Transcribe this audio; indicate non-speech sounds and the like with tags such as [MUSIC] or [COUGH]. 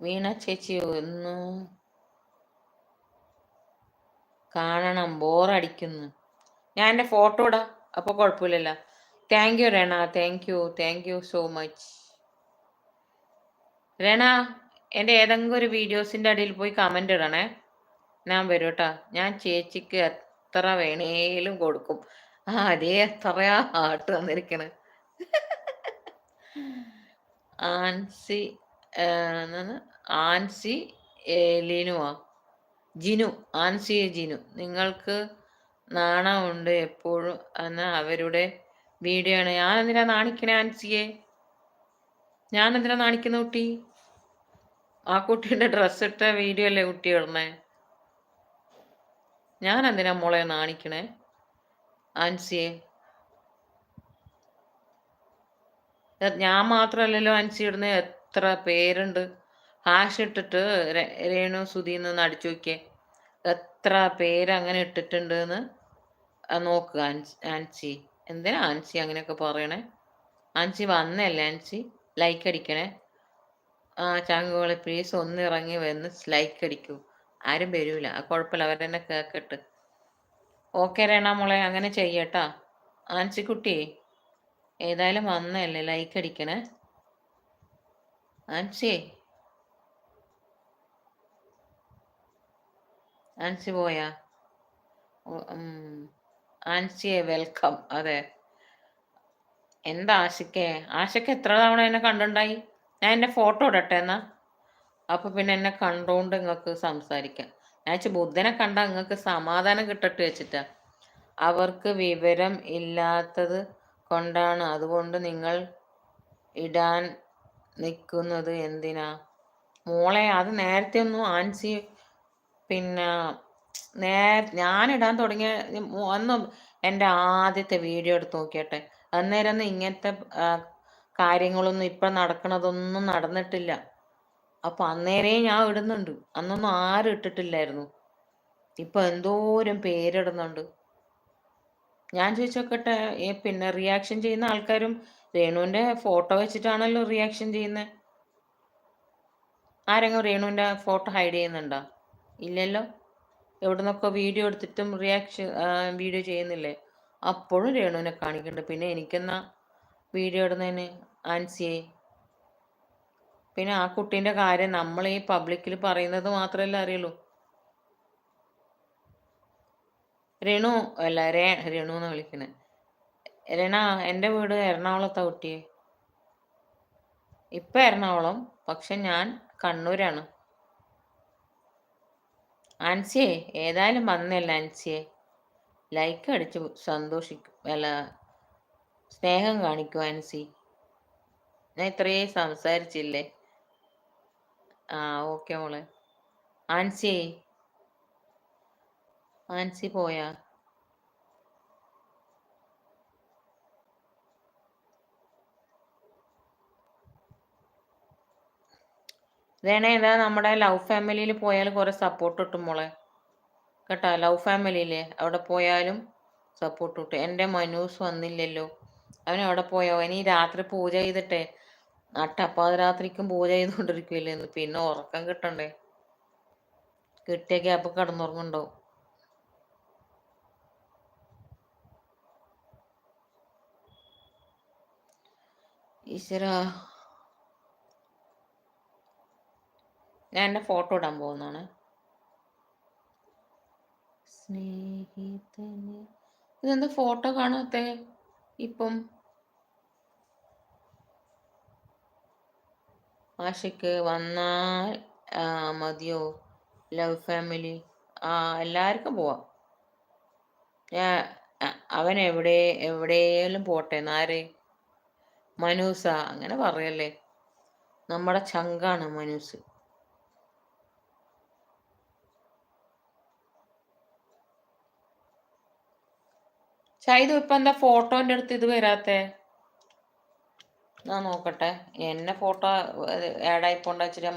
വീണ ചേച്ചി ഒന്ന് കാണണം. ബോറടിക്കുന്നു ഞാൻ എന്റെ ഫോട്ടോ ഇടാം. അപ്പോൾ കുഴപ്പമില്ലല്ലോ. താങ്ക് യു രണ thank you thank you so much രണ എന്റെ ഏതെങ്കിലും ഒരു വീഡിയോസിന്റെ അടിയിൽ പോയി കമന്റ് ഇടണേ. ഞാൻ വരും കേട്ടോ ഞാൻ ചേച്ചിക്ക് എത്ര വേണേലും കൊടുക്കും. ആ അതേ എത്രയാ ഹാർട്ട് തന്നിരിക്കണേ [LAUGHS] ആൻസി ആൻസി ലിനുവാ ജിനു ആൻസി ജിനു. നിങ്ങൾക്ക് നാണമുണ്ട് എപ്പോഴും എന്ന അവരുടെ വീഡിയോ ആണ് ഞാൻ എന്തിനാ നാണിക്കണേ ആൻസിയെ? ഞാൻ എന്തിനാ നാണിക്കുന്ന കുട്ടി? ആ കുട്ടിയുടെ ഡ്രസ്സ് ഇട്ട വീഡിയോ അല്ലേ കുട്ടി ഇടണേ ഞാൻ എന്തിനാ മോളെ നാണിക്കണേ ആൻസിയെ? ഞാൻ മാത്രമല്ലല്ലോ ആൻസി ഇടുന്നത് എത്ര പേരുണ്ട്? ഹാഷ് ഇട്ടിട്ട് രേണു സുധി നിന്ന് അടിച്ചു നോക്കിയേ. എത്ര പേര് അങ്ങനെ ഇട്ടിട്ടുണ്ട് എന്ന് നോക്കുക ആൻസി എന്തിനാ ആൻസി അങ്ങനെയൊക്കെ പറയണേ? ആൻസി വന്നല്ലേ ആൻസി? ലൈക്ക് അടിക്കണേ. ആ ചാങ്കുകളെ പ്ലീസ് ഒന്ന് ഇറങ്ങി വന്ന് ലൈക്ക് അടിക്കൂ. ആരും വരൂല. ആ കുഴപ്പമില്ല. തന്നെ കേക്കട്ട്. ഓക്കെ രേണ മോളെ അങ്ങനെ ചെയ്യട്ടാ. ആൻസി കുട്ടി ഏതായാലും വന്നല്ലേ ലൈക്ക് അടിക്കണേ? ആൻസി ആൻസി പോയാ? ആൻസിയെ വെൽക്കം അതെ. എന്താ ആശയ്ക്കേ ആശയ്ക്ക് എത്ര തവണ എന്നെ കണ്ടുണ്ടായി ഞാൻ എന്റെ ഫോട്ടോ ഇടട്ടെ എന്നാ? അപ്പോൾ പിന്നെ എന്നെ കണ്ടുകൊണ്ട് നിങ്ങൾക്ക് സംസാരിക്കാം. ഞാൻ ബുദ്ധനെ കണ്ടാൽ നിങ്ങൾക്ക് സമാധാനം കിട്ടട്ട് വെച്ചിട്ടാ. അവർക്ക് വിവരം ഇല്ലാത്തത് കൊണ്ടാണ്. അതുകൊണ്ട് നിങ്ങൾ ഇടാൻ നിൽക്കുന്നത് എന്തിനാ? മോളെ അത് നേരത്തെ ഒന്നും ആൻസി പിന്നെ നേ ഞാനിടാൻ തുടങ്ങിയ ഒന്ന് എന്റെ ആദ്യത്തെ വീഡിയോ എടുത്ത് നോക്കിയട്ടെ. അന്നേരം ഒന്നും ഇങ്ങനത്തെ കാര്യങ്ങളൊന്നും ഇപ്പം നടക്കണതൊന്നും നടന്നിട്ടില്ല. അപ്പം അന്നേരേ ഞാൻ ഇടുന്നുണ്ട്. അന്നൊന്നും ആരും ഇട്ടിട്ടില്ലായിരുന്നു. ഇപ്പം എന്തോരം പേരിടുന്നുണ്ട്. ഞാൻ ചോദിച്ചോക്കട്ടെ പിന്നെ റിയാക്ഷൻ ചെയ്യുന്ന ആൾക്കാരും രേണുവിന്റെ ഫോട്ടോ വെച്ചിട്ടാണല്ലോ റിയാക്ഷൻ ചെയ്യുന്നത് ആരെങ്കിലും രേണുവിന്റെ ഫോട്ടോ ഹൈഡ് ചെയ്യുന്നുണ്ടോ? ഇല്ലല്ലോ. എവിടെ നിന്നൊക്കെ വീഡിയോ എടുത്തിട്ടും റിയാക്ഷൻ വീഡിയോ ചെയ്യുന്നില്ലേ? അപ്പോഴും രേണുവിനെ കാണിക്കുന്നുണ്ട്. പിന്നെ എനിക്കെന്നാ വീഡിയോ ഇടുന്നതിന് ആൻസിയെ? പിന്നെ ആ കുട്ടീന്റെ കാര്യം നമ്മൾ ഈ പബ്ലിക്കിൽ പറയുന്നത് മാത്രമല്ല അറിയുള്ളൂ. രേണു അല്ല രേ രേണു എന്ന് വിളിക്കുന്നത് രണ എന്റെ വീട് എറണാകുളത്താ കുട്ടിയെ. ഇപ്പം എറണാകുളം പക്ഷെ ഞാൻ കണ്ണൂരാണ്. ആൻസിയെ ഏതായാലും വന്നല്ല ആൻസിയെ. ലൈക്ക് അടിച്ച് സന്തോഷിക്കും അല്ല സ്നേഹം കാണിക്കും ആൻസി. ഞാൻ ഇത്രയേ സംസാരിച്ചില്ലേ? ആ ഓക്കെ മോളെ. ആൻസി ആൻസി പോയാ? ഇതേണേ ഇതാ നമ്മുടെ ലവ് ഫാമിലിയിൽ പോയാൽ കുറെ സപ്പോർട്ട് കിട്ടും മോളെ. കേട്ടോ? ലവ് ഫാമിലിയിലെ അവിടെ പോയാലും സപ്പോർട്ട് കിട്ടും. എന്റെ മനൂസ് വന്നില്ലല്ലോ. അവൻ അവിടെ പോയോ? ഇനി രാത്രി പൂജ ചെയ്തിട്ടേ. അട്ടപ്പാതിരാത്രിക്കും പൂജ ചെയ്തുകൊണ്ടിരിക്കുകയില്ലേ പിന്നെ ഉറക്കം കിട്ടണ്ടേ? കിട്ടിയ ഗ്യാപ്പ് കിടന്നുറങ്ങുണ്ടാവും ഈശ്വരാ. ഞാൻ എന്റെ ഫോട്ടോ ഇടാൻ പോകുന്നതാണ്. സ്നേഹിതന് ഇതെന്താ ഫോട്ടോ കാണാത്തെ? ഇപ്പം ആശയ്ക്ക് വന്നാൽ മതിയോ? ലവ് ഫാമിലി ആ എല്ലാവർക്കും പോവാം. ഞാൻ അവൻ എവിടെ എവിടെയെങ്കിലും പോട്ടെ? നാരെ? മനൂസ? അങ്ങനെ പറയല്ലേ. നമ്മുടെ ചങ്കാണ് മനൂസ്. ഷൈദു ഇപ്പൊ എന്താ ഫോട്ടോന്റെ അടുത്ത് ഇത് വരാത്തെ? ഞാൻ നോക്കട്ടെ. എന്നെ ഫോട്ടോ ആഡ് ആയിപ്പോണ്ട വെച്ചിട്ട്